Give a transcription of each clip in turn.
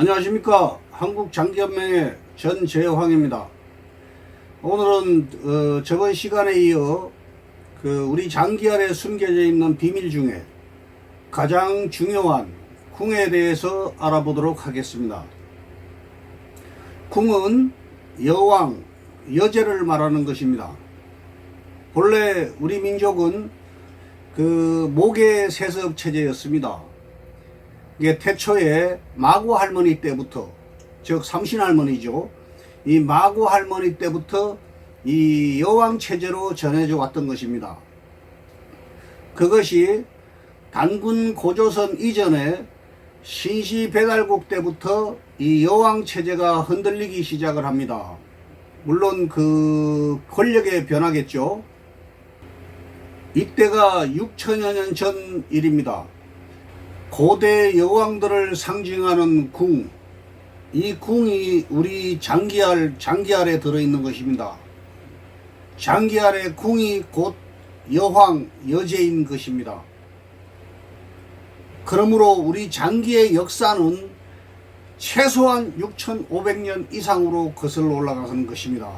안녕하십니까 한국장기연맹의 전재황입니다. 오늘은 어, 저번 시간에 이어 그 우리 장기 아래 숨겨져 있는 비밀 중에 가장 중요한 궁에 대해서 알아보도록 하겠습니다. 궁은 여왕, 여제를 말하는 것입니다. 본래 우리 민족은 그 목의 세습 체제였습니다. 이게 태초에 마구 할머니 때부터 즉 삼신 할머니죠. 이 마구 할머니 때부터 이 여왕 체제로 전해져 왔던 것입니다. 그것이 단군 고조선 이전에 신시 배달국 때부터 이 여왕 체제가 흔들리기 시작을 합니다. 물론 그 권력의 변화겠죠. 이때가 6천여 년 전 일입니다. 고대 여왕들을 상징하는 궁, 이 궁이 우리 장기알, 장기알에 들어있는 것입니다. 장기알의 궁이 곧 여황, 여제인 것입니다. 그러므로 우리 장기의 역사는 최소한 6,500년 이상으로 거슬러 올라가는 것입니다.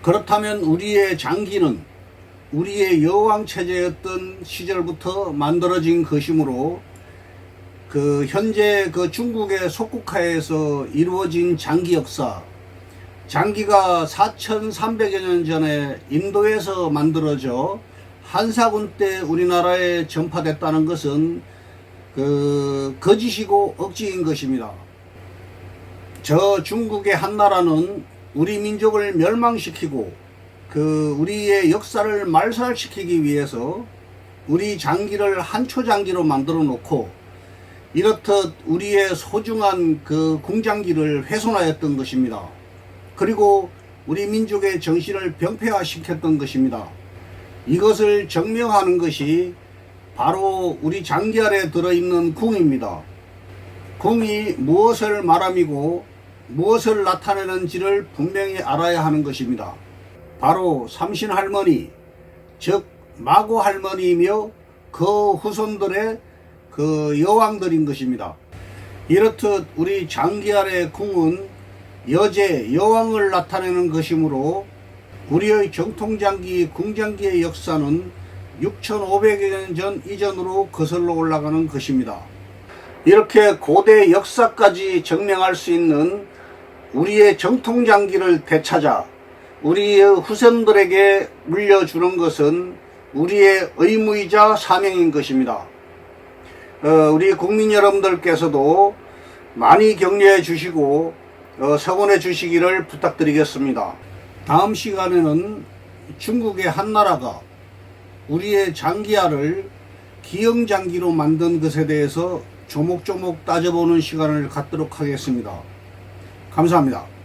그렇다면 우리의 장기는 우리의 여왕 체제였던 시절부터 만들어진 것이므로 그 현재 그 중국의 속국하에서 이루어진 장기 역사 장기가 4,300여 년 전에 인도에서 만들어져 한사군 때 우리나라에 전파됐다는 것은 그 거짓이고 억지인 것입니다. 저 중국의 한나라는 우리 민족을 멸망시키고 그 우리의 역사를 말살시키기 위해서 우리 장기를 한초 장기로 만들어 놓고 이렇듯 우리의 소중한 그 궁장기를 훼손하였던 것입니다. 그리고 우리 민족의 정신을 병폐화시켰던 것입니다. 이것을 증명하는 것이 바로 우리 장기 아래 들어있는 궁입니다. 궁이 무엇을 말함이고 무엇을 나타내는지를 분명히 알아야 하는 것입니다. 바로 삼신 할머니, 즉 마고 할머니이며 그 후손들의 그 여왕들인 것입니다. 이렇듯 우리 장기 아래 궁은 여제 여왕을 나타내는 것이므로 우리의 정통장기 궁장기의 역사는 6,500여 년 전 이전으로 거슬러 올라가는 것입니다. 이렇게 고대 역사까지 증명할 수 있는 우리의 정통장기를 되찾아 우리의 후손들에게 물려주는 것은 우리의 의무이자 사명인 것입니다. 어, 우리 국민 여러분들께서도 많이 격려해 주시고 어, 성원해 주시기를 부탁드리겠습니다. 다음 시간에는 중국의 한 나라가 우리의 장기야를 기영장기로 만든 것에 대해서 조목조목 따져보는 시간을 갖도록 하겠습니다. 감사합니다.